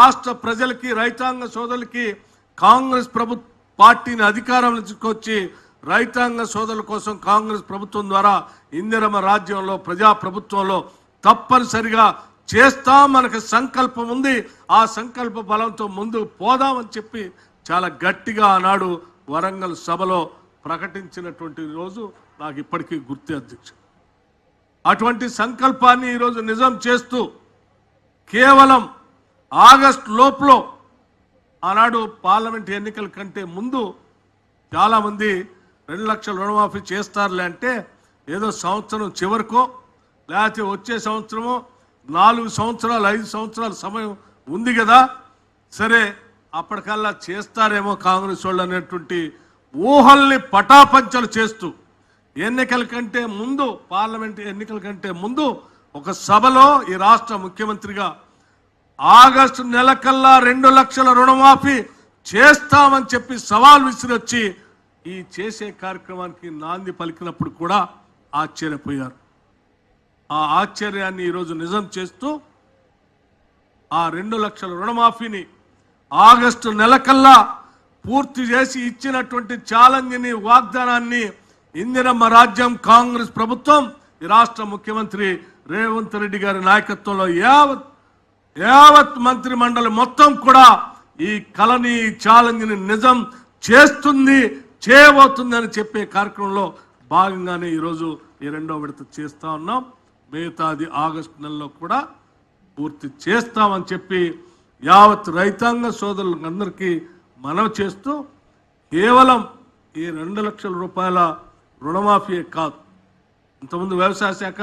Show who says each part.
Speaker 1: రాష్ట్ర ప్రజలకి రైతాంగ సోదరులకి కాంగ్రెస్ ప్రభు పార్టీని అధికారంలో రైతాంగ సోదరుల కోసం కాంగ్రెస్ ప్రభుత్వం ద్వారా ఇందిరమ రాజ్యంలో ప్రజా ప్రభుత్వంలో తప్పనిసరిగా చేస్తా మనకు సంకల్పం ఉంది. ఆ సంకల్ప బలంతో ముందు పోదామని చెప్పి చాలా గట్టిగా ఆనాడు వరంగల్ సభలో ప్రకటించినటువంటి రోజు నాకు ఇప్పటికీ గుర్తు అధ్యక్ష. అటువంటి సంకల్పాన్ని ఈరోజు నిజం చేస్తూ కేవలం ఆగస్ట్ లోపులో ఆనాడు పార్లమెంట్ ఎన్నికల కంటే ముందు చాలామంది రెండు లక్షల రుణమాఫీ చేస్తారులే అంటే ఏదో సంవత్సరం చివరికో లేకపోతే వచ్చే సంవత్సరము నాలుగు సంవత్సరాలు ఐదు సంవత్సరాల సమయం ఉంది కదా. సరే అప్పటికల్లా చేస్తారేమో కాంగ్రెస్ వాళ్ళు అనేటువంటి ఊహల్ని పటాపంచలు చేస్తూ ఎన్నికల కంటే ముందు పార్లమెంట్ ఎన్నికల కంటే ముందు ఒక సభలో ఈ రాష్ట్ర ముఖ్యమంత్రిగా ఆగస్టు నెలకల్లా రెండు లక్షల రుణమాఫీ చేస్తామని చెప్పి సవాల్ విసిరొచ్చి ఈ చేసే కార్యక్రమానికి నాంది పలికినప్పుడు కూడా ఆశ్చర్యపోయారు. ఆ ఆశ్చర్యాన్ని ఈరోజు నిజం చేస్తూ ఆ రెండు లక్షల రుణమాఫీని ఆగస్టు నెలకల్లా పూర్తి చేసి ఇచ్చినటువంటి ఛాలెంజ్ని వాగ్దానాన్ని ఇందిరమ్మ రాజ్యం కాంగ్రెస్ ప్రభుత్వం రాష్ట్ర ముఖ్యమంత్రి రేవంత్ రెడ్డి గారి నాయకత్వంలో యావత్ యావత్ మంత్రి మండలి మొత్తం కూడా ఈ కళని ఛాలెంజ్ని నిజం చేస్తుంది చేయబోతుంది అని చెప్పే కార్యక్రమంలో భాగంగానే ఈరోజు ఈ రెండో విడత చేస్తా ఉన్నాం. మిగతాది ఆగస్టు నెలలో కూడా పూర్తి చేస్తామని చెప్పి యావత్ రైతాంగ సోదరులందరికీ మనవి చేస్తూ కేవలం ఈ రెండు లక్షల రూపాయల రుణమాఫీ కాదు. ఇంతకుముందు వ్యవసాయ శాఖ